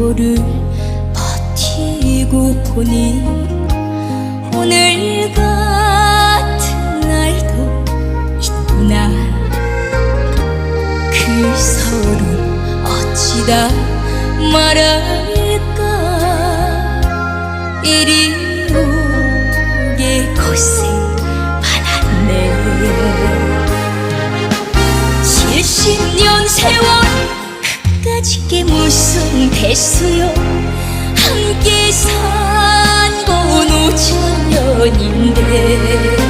세월을 버티고 보니 오늘 같은 날도 있구나. 그 서로 어찌다 말할까? 이리 오게 고생 그까짓 게 무슨 대수요. 함께 오천년인데. 잊어버리자